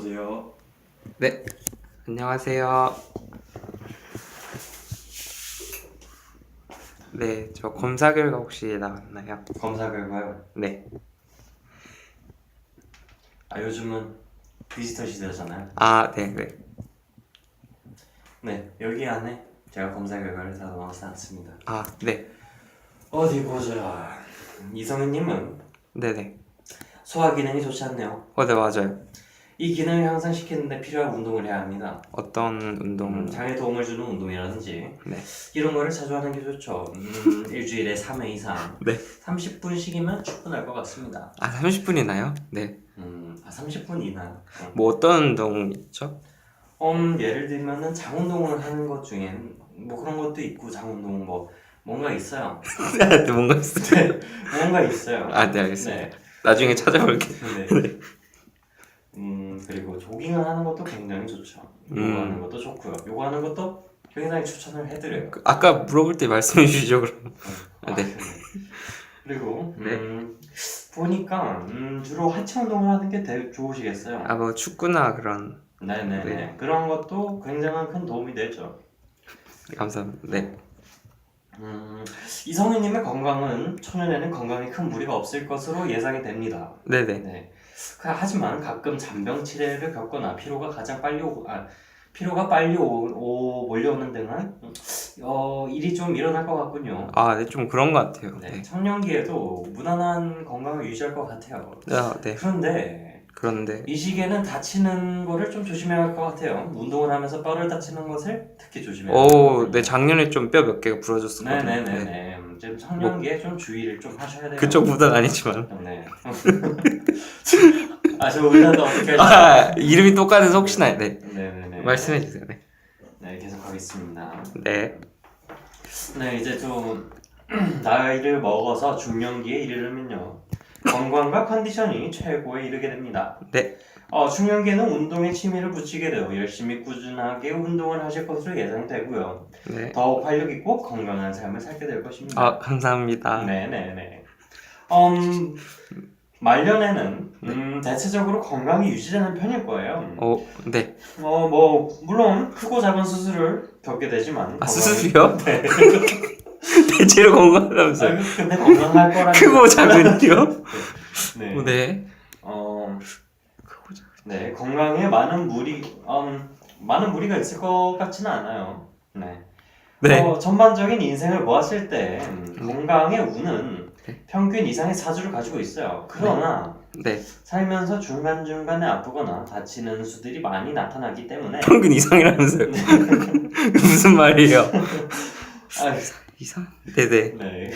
들어오세요. 네, 안녕하세요. 네, 저 검사 결과 혹시 나왔나요? 검사 결과요. 네. 아 요즘은 디지털 시대잖아요. 아, 네, 네. 네 여기 안에 제가 검사 결과를 다 넣어놨습니다. 아, 네. 어디 보자. 이성은님은 네, 네. 소화 기능이 좋지 않네요. 어, 네, 맞아요. 이 기능을 향상시키는데 필요한 운동을 해야 합니다. 어떤 운동? 음, 장에 도움을 주는 운동이라든지 네. 이런 거를 자주 하는 게 좋죠. 음, 일주일에 3회 이상 네. 30분씩이면 충분할 것 같습니다. 아, 30분이나요? 네. 음, 아, 30분 이나. 뭐 어떤 운동 있죠? 음, 예를 들면은 장 운동을 하는 것 중엔 뭐 그런 것도 있고 장 운동 뭐 뭔가 있어요. 네, 뭔가 있어요. 뭔가 있어요. 아, 네, 알겠습니다. 네. 나중에 찾아볼게요. 네. 음 그리고 조깅을 하는 것도 굉장히 좋죠. 음. 요거하는 것도 좋고요. 요거하는 것도 굉장히 추천을 해드려요. 그 아까 물어볼 때 말씀해 주시죠, 그럼. 아, 네. 그리고 네. 음, 보니까 음, 주로 하체 운동을 하는 게 되게 좋으시겠어요. 아, 뭐 축구나 그런. 네네네. 네. 그런 것도 굉장한 큰 도움이 되죠. 네, 감사합니다. 네. 음, 이성우님의 건강은 초년에는 건강에 큰 무리가 없을 것으로 예상이 됩니다. 네, 네. 네. 그- 하지만 가끔 잔병 치레를 겪거나 피로가 가장 빨리 오, 아, 피로가 빨리 오, 오- 몰려오는 등은 어, 일이 좀 일어날 것 같군요. 아, 네, 좀 그런 것 같아요. 네, 네. 청년기에도 무난한 건강을 유지할 것 같아요. 아, 네. 그런데 그런데 이 시기에는 다치는 거를 좀 조심해야 할 것 같아요. 운동을 하면서 뼈를 다치는 것을 특히 조심해야 할 것 오, 같아요. 네 작년에 좀 뼈 몇 개가 부러졌었거든요. 네네네 네. 지금 청년기에 좀 주의를 좀 하셔야 돼요. 그쪽보다는 아니지만. 네. 아, 저 의사도 어떻게 하시죠? 아, 이름이 똑같아서 혹시나 네. 네네네. 말씀해 주세요. 네. 네, 계속 하겠습니다. 네. 네, 이제 좀 나이를 먹어서 중년기에 이르려면요. 건강과 컨디션이 최고에 이르게 됩니다. 네. 어, 중년기에는 운동에 취미를 붙이게 되어 열심히 꾸준하게 운동을 하실 것으로 예상되고요. 네. 더욱 활력 있고 건강한 삶을 살게 될 것입니다. 아, 감사합니다. 네네네. 음, 말년에는 음, 대체적으로 건강이 유지되는 편일 거예요. 어, 네. 어, 뭐 물론 크고 작은 수술을 겪게 되지만 아, 건강이- 수술이요? 네. 대체로 아, 건강하다면서요. 그- 근데 건강할 거라는 크고 작은요? 네. 어, 네. 어. 네 건강에 많은 무리 음, 많은 무리가 있을 것 같지는 않아요. 네. 네. 어, 전반적인 인생을 보았을 때 음, 건강의 운은 네. 평균 이상의 사주를 가지고 있어요. 그러나 네. 살면서 중간중간에 아프거나 다치는 수들이 많이 나타나기 때문에 평균 이상이라면서요. 무슨 말이에요? 아, 이상? 네, 네. 네.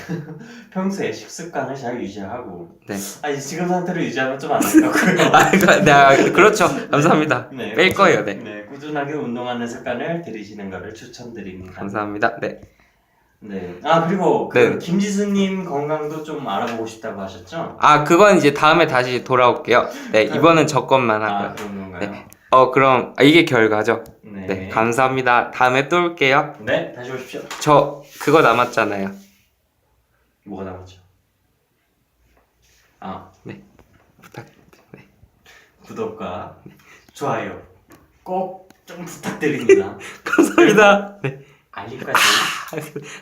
평소에 식습관을 잘 유지하고 네. 아 지금 상태로 유지하면 좀 안될것 같고요. 아, 그- 네, 아, 그렇죠. 감사합니다. 네, 뺄 거예요, 네. 네, 꾸준하게 운동하는 습관을 들이시는 것을 추천드립니다. 감사합니다. 네. 네. 아 그리고 그 네. 김지수님 건강도 좀 알아보고 싶다고 하셨죠? 아, 그건 이제 다음에 다시 돌아올게요. 네, 이번은 저 것만 아 하고요. 그런 건가요? 네. 어, 그럼 아, 이게 결과죠. 네. 네, 감사합니다. 다음에 또 올게요. 네, 다시 오십시오. 저 그거 남았잖아요. 뭐가 남았죠? 아 부탁. 네. 구독과 좋아요 꼭 좀 부탁드립니다. 감사합니다. 네. 알림까지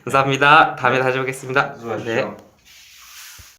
감사합니다. 다음에 다시 오겠습니다. 수고하십시오. 네.